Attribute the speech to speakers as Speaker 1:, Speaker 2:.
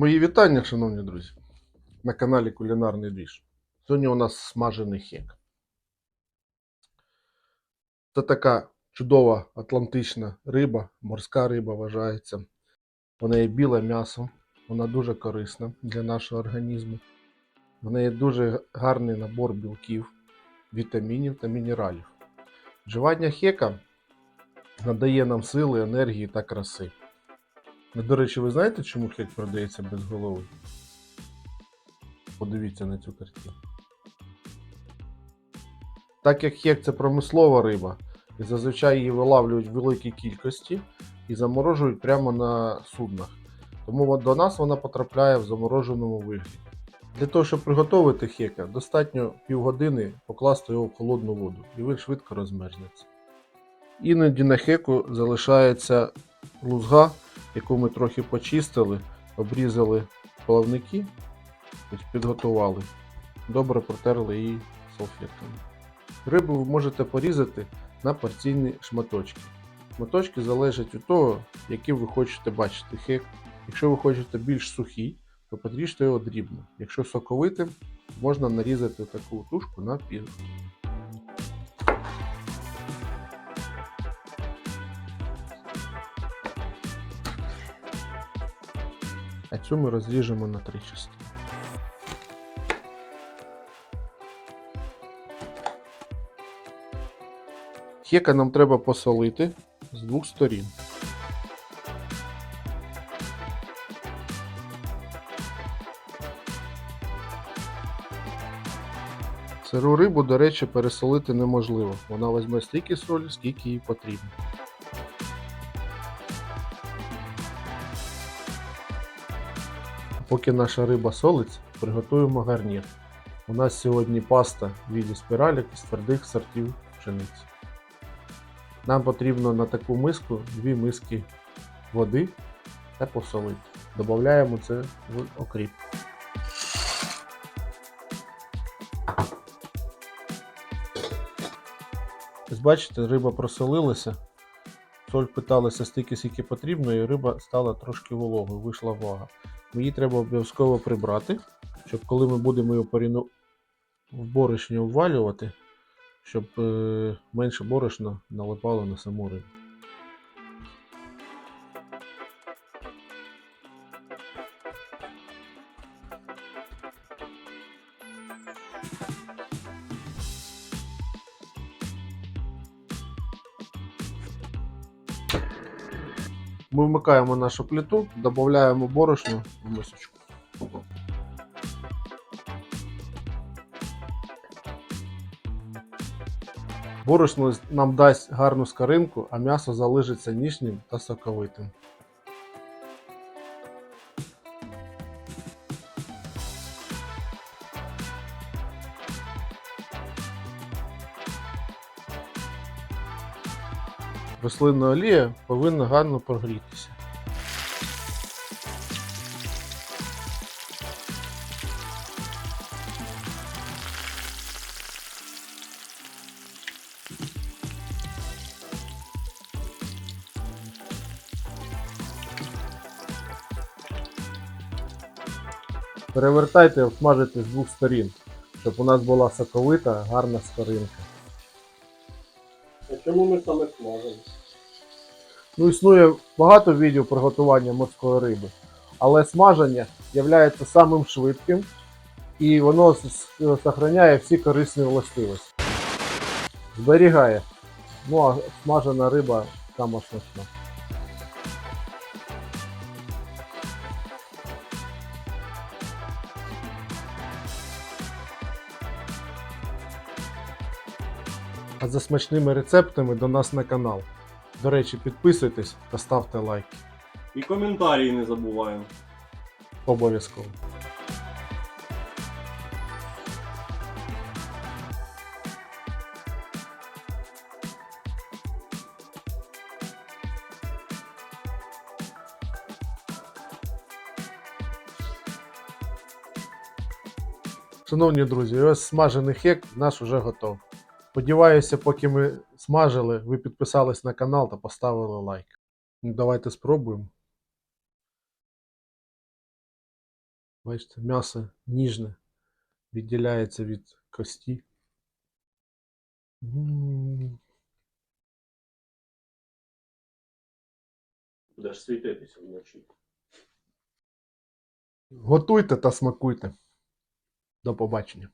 Speaker 1: Мої вітання, шановні друзі, на каналі Кулінарний Двіж. Сьогодні у нас смажений хек. Це така чудова атлантична риба, морська риба вважається. В неї біле м'ясо, вона дуже корисна для нашого організму. В неї дуже гарний набор білків, вітамінів та мінералів. Вживання хека надає нам сили, енергії та краси. Ну, До речі, ви знаєте, чому хек продається без голови? Подивіться на цю картину. Так як хек це промислова риба, і зазвичай її вилавлюють в великій кількості і заморожують прямо на суднах. Тому до нас вона потрапляє в замороженому вигляді. Для того, щоб приготувати хека, достатньо півгодини покласти його в холодну воду, і він швидко розмерзнеться. Іноді на хеку залишається лузга, яку ми трохи почистили, обрізали плавники, підготували, добре протерли її салфетками. Рибу ви можете порізати на порційні шматочки. Шматочки залежать від того, яким ви хочете бачити хек. Якщо ви хочете більш сухий, то подріжте його дрібно. Якщо соковитим, можна нарізати таку тушку на пів. А цю ми розріжемо на три частини. Хека нам треба посолити з двох сторін. Сиру рибу, до речі, пересолити неможливо. Вона візьме стільки солі, скільки їй потрібно. Поки наша риба солиться, приготуємо гарнір. У нас сьогодні паста в віді із твердих сортів пшениці. Нам потрібно на таку миску дві миски води та посолити. Додаємо це в окріп. Ось бачите, риба просолилася. Соль питалася стільки, скільки потрібно, і риба стала трошки вологою, вийшла влага. Її треба обов'язково прибрати, щоб коли ми будемо його поріну... в борошні обвалювати, щоб е... менше борошна налипало на саму рибу. Ми вмикаємо нашу плиту, додаємо борошно в мисочку. Борошно нам дасть гарну скаринку, а м'ясо залишиться ніжнім та соковитим. Рослинна олія повинна гарно прогрітися. Перевертайте, обсмажити з двох сторін, щоб у нас була соковита, гарна скоринка.
Speaker 2: А чому ми саме смажемо?
Speaker 1: Ну, існує багато відео приготування морської риби, але смаження є самим швидким і воно зберігає всі корисні властивості. Зберігає. Ну а смажена риба сама смачна. А за смачними рецептами до нас на канал. До речі, підписуйтесь та ставте лайки.
Speaker 2: І коментарі не забуваємо.
Speaker 1: Обов'язково. Шановні друзі, ось смажений хек наш уже готов. Сподіваюся, поки ми смажили, ви підписались на канал та поставили лайк. Ну, Давайте спробуємо. Бачите, м'ясо ніжне, відділяється від кості. М.
Speaker 2: Будеш світитися вночі.
Speaker 1: Готуйте та смакуйте. До побачення.